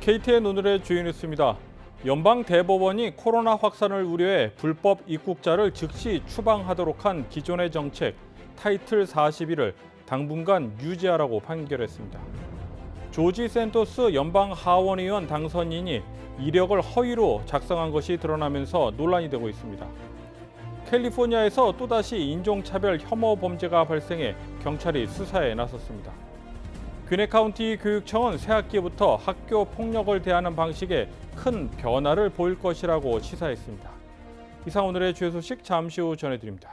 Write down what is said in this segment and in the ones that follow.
KTN 오늘의 주요 뉴스입니다. 연방 대법원이 코로나 확산을 우려해 불법 입국자를 즉시 추방하도록 한 기존의 정책 타이틀 41을 당분간 유지하라고 판결했습니다. 조지 센토스 연방 하원의원 당선인이 이력을 허위로 작성한 것이 드러나면서 논란이 되고 있습니다. 캘리포니아에서 또다시 인종차별 혐오 범죄가 발생해 경찰이 수사에 나섰습니다. 귀네 카운티 교육청은 새학기부터 학교 폭력을 대하는 방식에 큰 변화를 보일 것이라고 시사했습니다. 이상 오늘의 주요 소식 잠시 후 전해드립니다.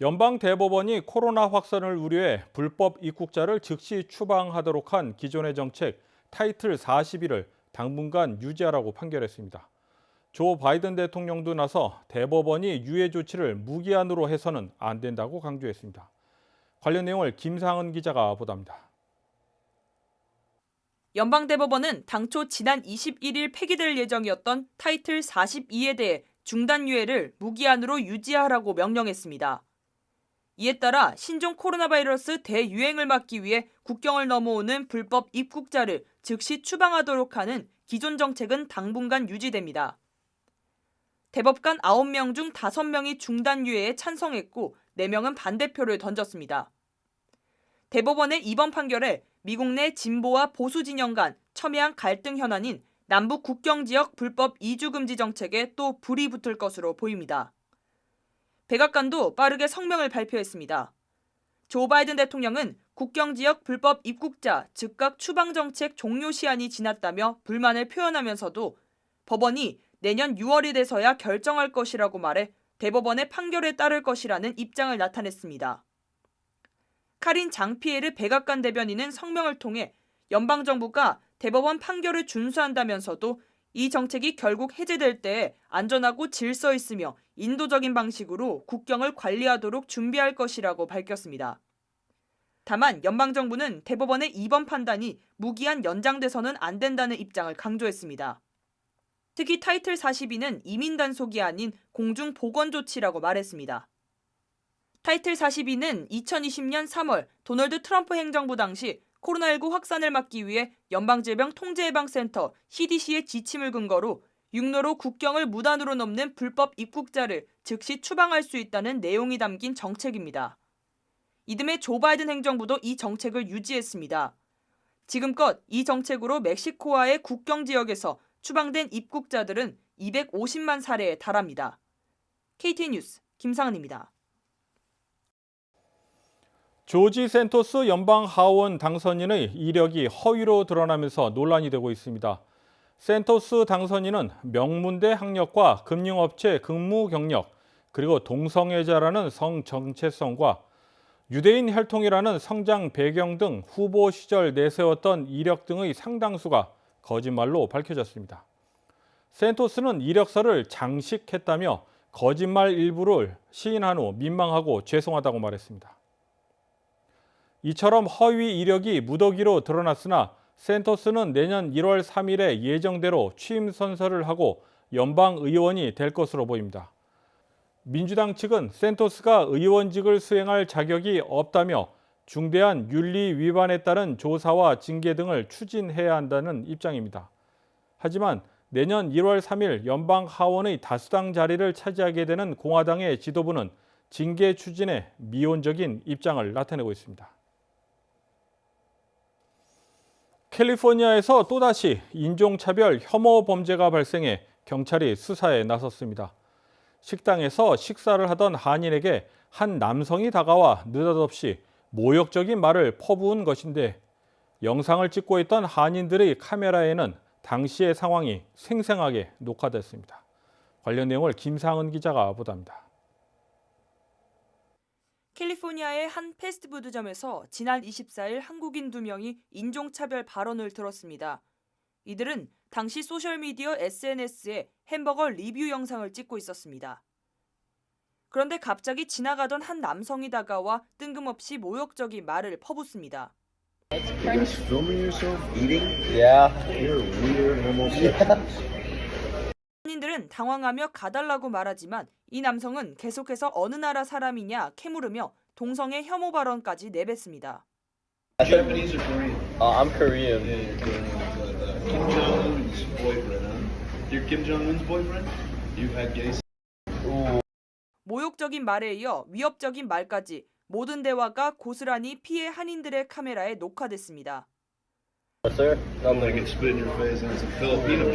연방 대법원이 코로나 확산을 우려해 불법 입국자를 즉시 추방하도록 한 기존의 정책 타이틀 41을 당분간 유지하라고 판결했습니다. 조 바이든 대통령도 나서 대법원이 유예 조치를 무기한으로 해서는 안 된다고 강조했습니다. 관련 내용을 김상은 기자가 보도합니다. 연방대법원은 당초 지난 21일 폐기될 예정이었던 타이틀 42에 대해 중단 유예를 무기한으로 유지하라고 명령했습니다. 이에 따라 신종 코로나 바이러스 대유행을 막기 위해 국경을 넘어오는 불법 입국자를 즉시 추방하도록 하는 기존 정책은 당분간 유지됩니다. 대법관 9명 중 5명이 중단 유예에 찬성했고 4명은 반대표를 던졌습니다. 대법원의 이번 판결에 미국 내 진보와 보수 진영 간 첨예한 갈등 현안인 남북 국경 지역 불법 이주 금지 정책에 또 불이 붙을 것으로 보입니다. 백악관도 빠르게 성명을 발표했습니다. 조 바이든 대통령은 국경 지역 불법 입국자 즉각 추방 정책 종료 시한이 지났다며 불만을 표현하면서도 법원이 내년 6월이 돼서야 결정할 것이라고 말해 대법원의 판결에 따를 것이라는 입장을 나타냈습니다. 카린 장피에르 백악관 대변인은 성명을 통해 연방 정부가 대법원 판결을 준수한다면서도 이 정책이 결국 해제될 때 안전하고 질서 있으며 인도적인 방식으로 국경을 관리하도록 준비할 것이라고 밝혔습니다. 다만 연방 정부는 대법원의 이번 판단이 무기한 연장돼서는 안 된다는 입장을 강조했습니다. 특히 타이틀 42는 이민 단속이 아닌 공중 보건 조치라고 말했습니다. 타이틀 42는 2020년 3월 도널드 트럼프 행정부 당시 코로나19 확산을 막기 위해 연방질병 통제예방센터 CDC의 지침을 근거로 육로로 국경을 무단으로 넘는 불법 입국자를 즉시 추방할 수 있다는 내용이 담긴 정책입니다. 이듬해 조 바이든 행정부도 이 정책을 유지했습니다. 지금껏 이 정책으로 멕시코와의 국경 지역에서 추방된 입국자들은 250만 사례에 달합니다. KT 뉴스 김상은입니다. 조지 센토스 연방 하원 당선인의 이력이 허위로 드러나면서 논란이 되고 있습니다. 센토스 당선인은 명문대 학력과 금융업체 근무 경력, 그리고 동성애자라는 성 정체성과 유대인 혈통이라는 성장 배경 등 후보 시절 내세웠던 이력 등의 상당수가 거짓말로 밝혀졌습니다. 센토스는 이력서를 장식했다며 거짓말 일부를 시인한 후 민망하고 죄송하다고 말했습니다. 이처럼 허위 이력이 무더기로 드러났으나 센토스는 내년 1월 3일에 예정대로 취임 선서를 하고 연방 의원이 될 것으로 보입니다. 민주당 측은 센토스가 의원직을 수행할 자격이 없다며 중대한 윤리 위반에 따른 조사와 징계 등을 추진해야 한다는 입장입니다. 하지만 내년 1월 3일 연방 하원의 다수당 자리를 차지하게 되는 공화당의 지도부는 징계 추진에 미온적인 입장을 나타내고 있습니다. 캘리포니아에서 또다시 인종차별 혐오 범죄가 발생해 경찰이 수사에 나섰습니다. 식당에서 식사를 하던 한인에게 한 남성이 다가와 느닷없이 모욕적인 말을 퍼부은 것인데 영상을 찍고 있던 한인들의 카메라에는 당시의 상황이 생생하게 녹화됐습니다. 관련 내용을 김상은 기자가 보도합니다. 캘리포니아의 한 패스트푸드점에서 지난 24일 한국인 두 명이 인종차별 발언을 들었습니다. 이들은 당시 소셜미디어 SNS에 햄버거 리뷰 영상을 찍고 있었습니다. 그런데 갑자기 지나가던 한 남성이 다가와 뜬금없이 모욕적인 말을 퍼붓습니다. You guys filming yourself eating? Yeah. You're weird homosexual. 한인들은 당황하며 가달라고 말하지만 이 남성은 계속해서 어느 나라 사람이냐 캐물으며 동성애 혐오 발언까지 내뱉습니다. Japanese or Korean? Uh, I'm Korean. Yeah, you're Korean. But, uh, Kim Jong Un's boyfriend, huh? You're Kim Jong Un's boyfriend? You've had gay sex? 모욕적인 말에 이어 위협적인 말까지 모든 대화가 고스란히 피해 한인들의 카메라에 녹화됐습니다. Sir? I can spit in your face and it's a Filipino.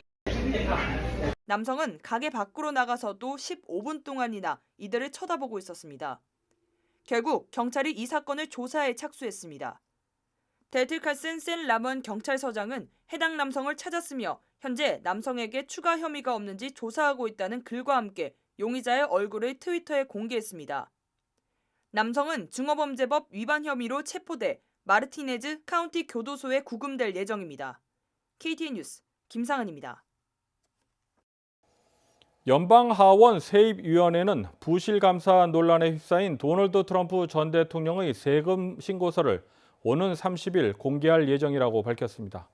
남성은 가게 밖으로 나가서도 15분 동안이나 이들을 쳐다보고 있었습니다. 결국 경찰이 이 사건을 조사에 착수했습니다. 데틀칼슨 샌 라먼 경찰서장은 해당 남성을 찾았으며 현재 남성에게 추가 혐의가 없는지 조사하고 있다는 글과 함께 용의자의 얼굴을 트위터에 공개했습니다. 남성은 중어범죄법 위반 혐의로 체포돼 마르티네즈 카운티 교도소에 구금될 예정입니다. KTN 뉴스 김상은입니다. 연방 하원 세입위원회는 부실 감사 논란에 휩싸인 도널드 트럼프 전 대통령의 세금 신고서를 오는 30일 공개할 예정이라고 밝혔습니다.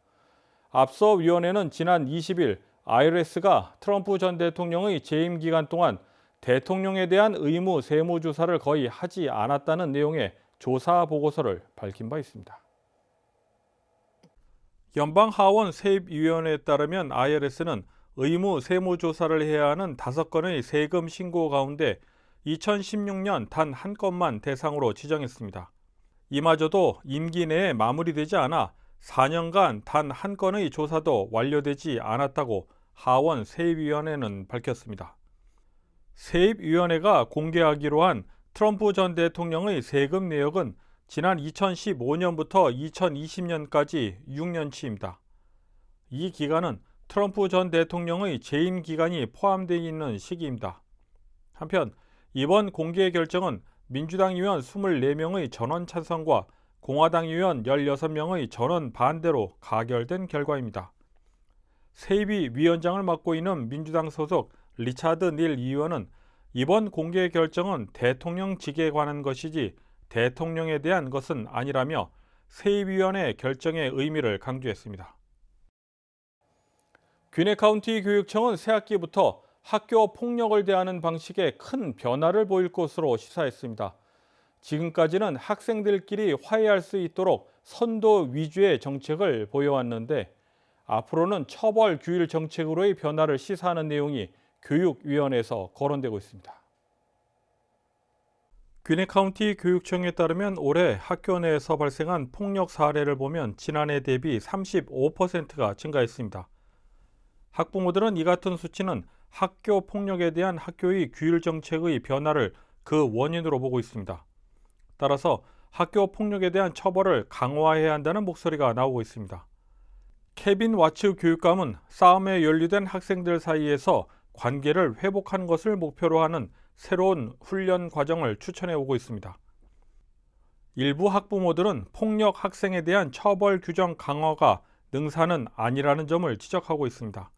앞서 위원회는 지난 20일 IRS가 트럼프 전 대통령의 재임 기간 동안 대통령에 대한 의무 세무 조사를 거의 하지 않았다는 내용의 조사 보고서를 밝힌 바 있습니다. 연방 하원 세입위원회에 따르면 IRS는 의무 세무 조사를 해야 하는 다섯 건의 세금 신고 가운데 2016년 단 한 건만 대상으로 지정했습니다. 이마저도 임기 내에 마무리되지 않아 4년간 단 한 건의 조사도 완료되지 않았다고 하원 세입위원회는 밝혔습니다. 세입위원회가 공개하기로 한 트럼프 전 대통령의 세금 내역은 지난 2015년부터 2020년까지 6년치입니다. 이 기간은 트럼프 전 대통령의 재임 기간이 포함되어 있는 시기입니다. 한편 이번 공개 결정은 민주당 의원 24명의 전원 찬성과 공화당 의원 16명의 전원 반대로 가결된 결과입니다. 세입위 위원장을 맡고 있는 민주당 소속 리차드 닐 의원은 이번 공개 결정은 대통령 직에 관한 것이지 대통령에 대한 것은 아니라며 세입위원회 결정의 의미를 강조했습니다. 귀네 카운티 교육청은 새 학기부터 학교 폭력을 대하는 방식에 큰 변화를 보일 것으로 시사했습니다. 지금까지는 학생들끼리 화해할 수 있도록 선도 위주의 정책을 보여왔는데 앞으로는 처벌 규율 정책으로의 변화를 시사하는 내용이 교육위원회에서 거론되고 있습니다. 귀네 카운티 교육청에 따르면 올해 학교 내에서 발생한 폭력 사례를 보면 지난해 대비 35%가 증가했습니다. 학부모들은 이 같은 수치는 학교 폭력에 대한 학교의 규율 정책의 변화를 그 원인으로 보고 있습니다. 따라서 학교 폭력에 대한 처벌을 강화해야 한다는 목소리가 나오고 있습니다. 케빈 와츠 교육감은 싸움에 연루된 학생들 사이에서 관계를 회복하는 것을 목표로 하는 새로운 훈련 과정을 추천해 오고 있습니다. 일부 학부모들은 폭력 학생에 대한 처벌 규정 강화가 능사는 아니라는 점을 지적하고 있습니다.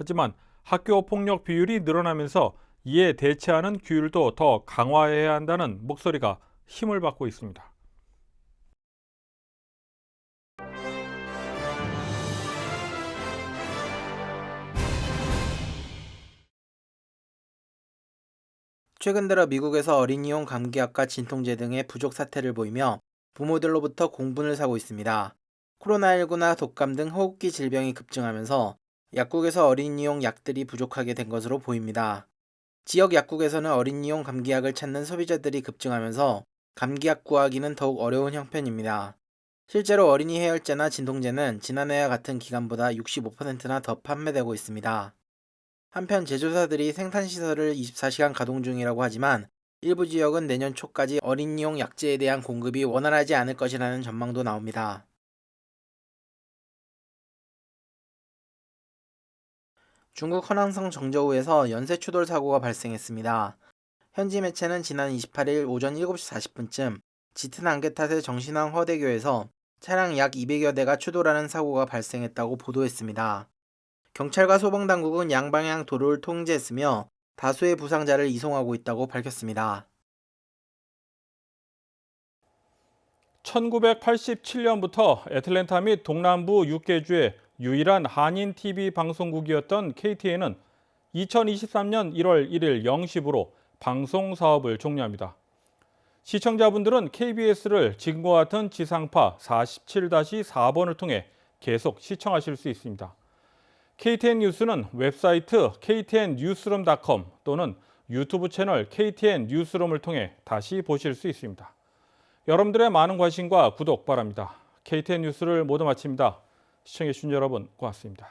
하지만 학교 폭력 비율이 늘어나면서 이에 대체하는 규율도 더 강화해야 한다는 목소리가 힘을 받고 있습니다. 최근 들어 미국에서 어린이용 감기약과 진통제 등의 부족 사태를 보이며 부모들로부터 공분을 사고 있습니다. 코로나19나 독감 등 호흡기 질병이 급증하면서 약국에서 어린이용 약들이 부족하게 된 것으로 보입니다. 지역 약국에서는 어린이용 감기약을 찾는 소비자들이 급증하면서 감기약 구하기는 더욱 어려운 형편입니다. 실제로 어린이 해열제나 진통제는 지난해와 같은 기간보다 65%나 더 판매되고 있습니다. 한편 제조사들이 생산시설을 24시간 가동 중이라고 하지만 일부 지역은 내년 초까지 어린이용 약제에 대한 공급이 원활하지 않을 것이라는 전망도 나옵니다. 중국 허낭성 정저우에서 연쇄 추돌 사고가 발생했습니다. 현지 매체는 지난 28일 오전 7시 40분쯤 짙은 안개 탓에 정신왕 허대교에서 차량 약 200여 대가 추돌하는 사고가 발생했다고 보도했습니다. 경찰과 소방당국은 양방향 도로를 통제했으며 다수의 부상자를 이송하고 있다고 밝혔습니다. 1987년부터 애틀랜타 및 동남부 6개주의 유일한 한인 TV 방송국이었던 KTN은 2023년 1월 1일 0시부로 방송 사업을 종료합니다. 시청자분들은 KBS를 지금과 같은 지상파 47-4번을 통해 계속 시청하실 수 있습니다. KTN 뉴스는 웹사이트 ktnnewsroom.com 또는 유튜브 채널 KTN 뉴스룸을 통해 다시 보실 수 있습니다. 여러분들의 많은 관심과 구독 바랍니다. KTN 뉴스를 모두 마칩니다. 시청해주신 여러분 고맙습니다.